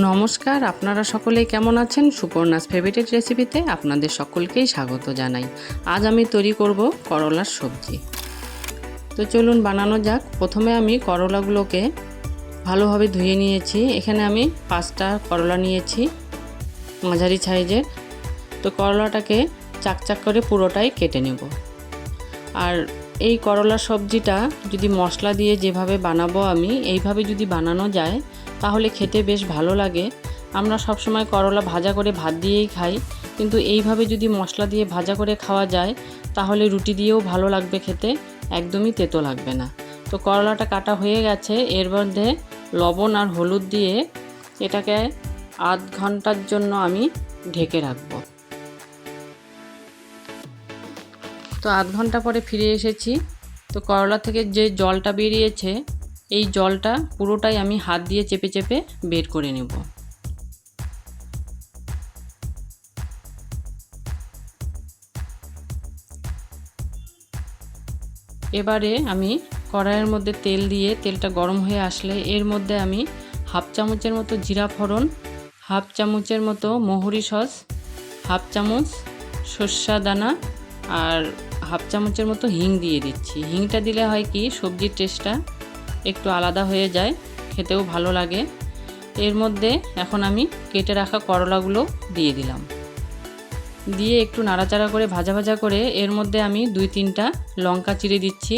নমস্কার, আপনারা সকলেই কেমন আছেন? সুপর্ণাস ফেভারিট রেসিপিতে আপনাদের সকলকেই স্বাগত জানাই। আজ আমি তৈরি করব করলার সবজি। তো চলুন বানানো যাক। প্রথমে আমি করলাগুলোকে ভালোভাবে ধুয়ে নিয়েছি। এখানে আমি পাঁচটা করলা নিয়েছি, মাঝারি সাইজের। তো করলাটাকে চাকচাক করে পুরোটাই কেটে নেব। আর এই করলা সবজিটা যদি মশলা দিয়ে যেভাবে বানাবো আমি, এইভাবে যদি বানানো যায়, তাহলে খেতে বেশ ভালো লাগে। আমরা সবসময় করলা ভাজা করে ভাত দিয়েই খাই, কিন্তু এইভাবে যদি মশলা দিয়ে ভাজা করে খাওয়া যায়, তাহলে রুটি দিয়েও ভালো লাগবে খেতে, একদমই তেতো লাগবে না। তো করলাটা কাটা হয়ে গেছে, এর মধ্যে লবণ আর হলুদ দিয়ে এটাকে আধ ঘণ্টার জন্য আমি ঢেকে রাখব। তো আধ ঘণ্টা পরে ফিরে এসেছি। তো করলা থেকে যে জলটা বেরিয়েছে, এই জলটা পুরোটাই আমি হাত দিয়ে চেপে চেপে বের করে নেব। এবারে আমি কড়াইয়ের মধ্যে তেল দিয়ে, তেলটা গরম হয়ে আসলে এর মধ্যে আমি হাফ চামচের মতো জিরা ফোড়ন, হাফ চামচের মতো মহুরি সস, হাফ চামচ সর্ষা দানা আর হাফ চামচের মতো হিং দিয়ে দিচ্ছি। হিংটা দিলে হয় কি, সবজির টেস্টটা একটু আলাদা হয়ে যায়, খেতেও ভালো লাগে। এর মধ্যে এখন আমি কেটে রাখা করলাগুলো দিয়ে দিলাম। দিয়ে একটু নাড়াচাড়া করে, ভাজা ভাজা করে এর মধ্যে আমি দুই তিনটা লঙ্কা চিড়ে দিচ্ছি।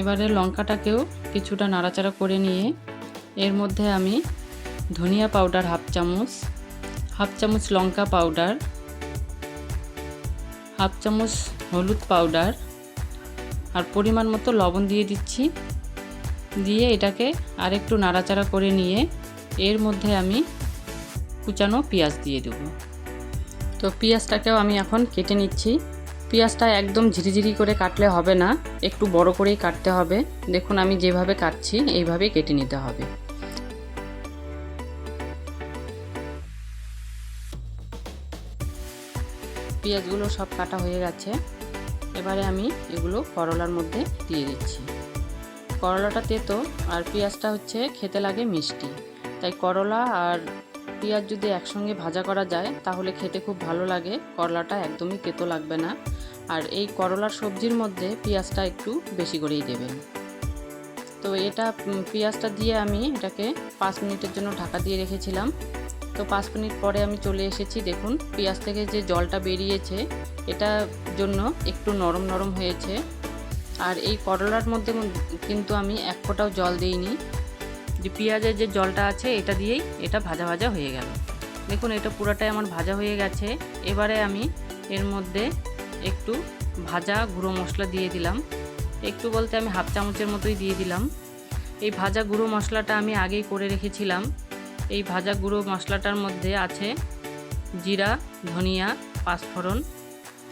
এবারে লঙ্কাটাকেও কিছুটা নাড়াচাড়া করে নিয়ে এর মধ্যে আমি ধনিয়া পাউডার হাফ চামচ হাফ চামচ লঙ্কা পাউডার, হাফ চামচ হলুদ পাউডার আর পরিমাণ মতো লবণ দিয়ে দিচ্ছি। দিয়ে এটাকে আরেকটু নাড়াচাড়া করে নিয়ে এর মধ্যে আমি কুচানো পেঁয়াজ দিয়ে দেবো। তো পেঁয়াজটাকেও আমি এখন কেটে নিচ্ছি। পেঁয়াজটা একদম ঝিরিঝিরি করে কাটলে হবে না, একটু বড় করেই কাটতে হবে। দেখুন, আমি যেভাবে কাটছি, এইভাবেই কেটে নিতে হবে। পেঁয়াজগুলো সব কাটা হয়ে গেছে। এবারে আমি এগুলো করলার মধ্যে দিয়ে দিচ্ছি। করলাটা তেতো আর পেঁয়াজটা হচ্ছে খেতে লাগে মিষ্টি। তাই করলা আর পেঁয়াজ যদি একসঙ্গে ভাজা করা যায়, তাহলে খেতে খুব ভালো লাগে। করলাটা একদমই কেতো লাগবে না। আর এই করলার সবজির মধ্যে পেঁয়াজটা একটু বেশি করেই দেবেন। তো এটা পেঁয়াজটা দিয়ে আমি এটাকে পাঁচ মিনিটের জন্য ঢাকা দিয়ে রেখেছিলাম। তো পাঁচ মিনিট পরে আমি চলে এসেছি, দেখুন, পেঁয়াজ থেকে যে জলটা বেরিয়েছে এটার জন্য একটু নরম নরম হয়েছে। আর এই করলার মধ্যে কিন্তু আমি এক ফোঁটাও জল দিইনি। যে পেঁয়াজের যে জলটা আছে, এটা দিয়েই এটা ভাজা ভাজা হয়ে গেল। দেখুন, এটা পুরোটাই আমার ভাজা হয়ে গেছে। এবারে আমি এর মধ্যে একটু ভাজা গুঁড়ো মশলা দিয়ে দিলাম। একটু বলতে আমি হাফ চামচের মতোই দিয়ে দিলাম। এই ভাজা গুঁড়ো মশলাটা আমি আগেই করে রেখেছিলাম। এই ভাজা গুঁড়ো মশলাটার মধ্যে আছে জিরা, ধনিয়া, পাঁচফোড়ন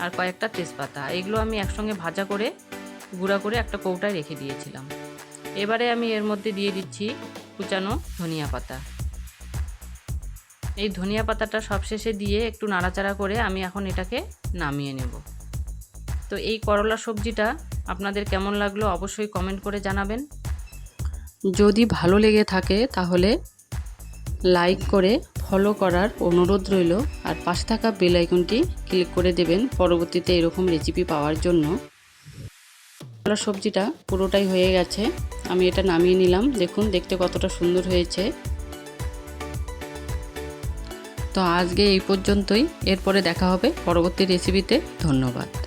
আর কয়েকটা তেজপাতা। এগুলো আমি একসঙ্গে ভাজা করে, গুঁড়া করে একটা কৌটায় রেখে দিয়েছিলাম। এবারে আমি এর মধ্যে দিয়ে দিচ্ছি কুচানো ধনিয়া পাতা। এই ধনিয়া পাতাটা সবশেষে দিয়ে একটু নাড়াচাড়া করে আমি এখন এটাকে নামিয়ে নেব। তো এই করলা সবজিটা আপনাদের কেমন লাগল অবশ্যই কমেন্ট করে জানাবেন। যদি ভালো লেগে থাকে তাহলে লাইক করে ফলো করার অনুরোধ রইল আর পাশে থাকা বেল আইকনটি ক্লিক করে দেবেন। পরবর্তীতে এরকম রেসিপি পাওয়ার জন্য। করলা সবজিটা পুরোটাই হয়ে গেছে। আমি এটা নামিয়ে নিলাম। দেখুন, দেখতে কতটা সুন্দর হয়েছে। তো আজকে এই পর্যন্তই। এরপরে দেখা হবে পরবর্তী রেসিপিতে ধন্যবাদ।